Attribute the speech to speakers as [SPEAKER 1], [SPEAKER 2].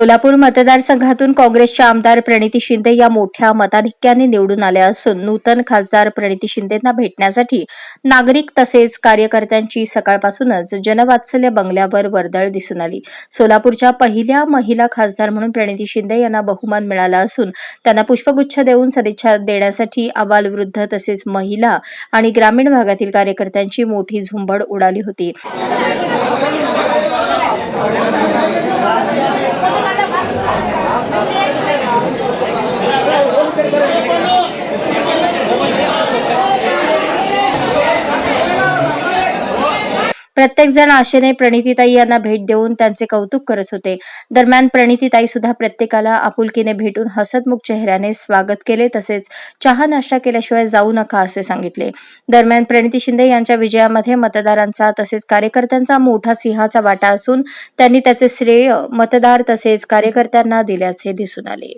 [SPEAKER 1] सोलापूर मतदारसंघातून काँग्रेसच्या आमदार प्रणिती शिंदे या मोठ्या मताधिक्याने निवडून आल्या असून नूतन खासदार प्रणिती शिंदेंना भेटण्यासाठी नागरिक तसेच कार्यकर्त्यांची सकाळपासूनच जनवात्सल्य बंगल्यावर वर्दळ दिसून आली. सोलापूरच्या पहिल्या महिला खासदार म्हणून प्रणिती शिंदे यांना बहुमान मिळाला असून त्यांना पुष्पगुच्छ देऊन सदिच्छा देण्यासाठी आबालवृद्ध तसेच महिला आणि ग्रामीण भागातील कार्यकर्त्यांची मोठी झुंबड उडाली होती. प्रत्येक जण आशेने प्रणितीताई यांना भेट देऊन त्यांचे कौतुक करत होते. दरम्यान प्रणितीताई सुद्धा प्रत्येकाला आपुलकीने भेटून हसतमुख चेहऱ्याने स्वागत केले तसेच चहा नाश्ता केल्याशिवाय जाऊ नका असे सांगितले. दरम्यान प्रणिती शिंदे यांच्या विजयामध्ये मतदारांचा तसेच कार्यकर्त्यांचा मोठा सिंहाचा वाटा असून त्यांनी त्याचे श्रेय मतदार तसेच कार्यकर्त्यांना दिल्याचे दिसून आले.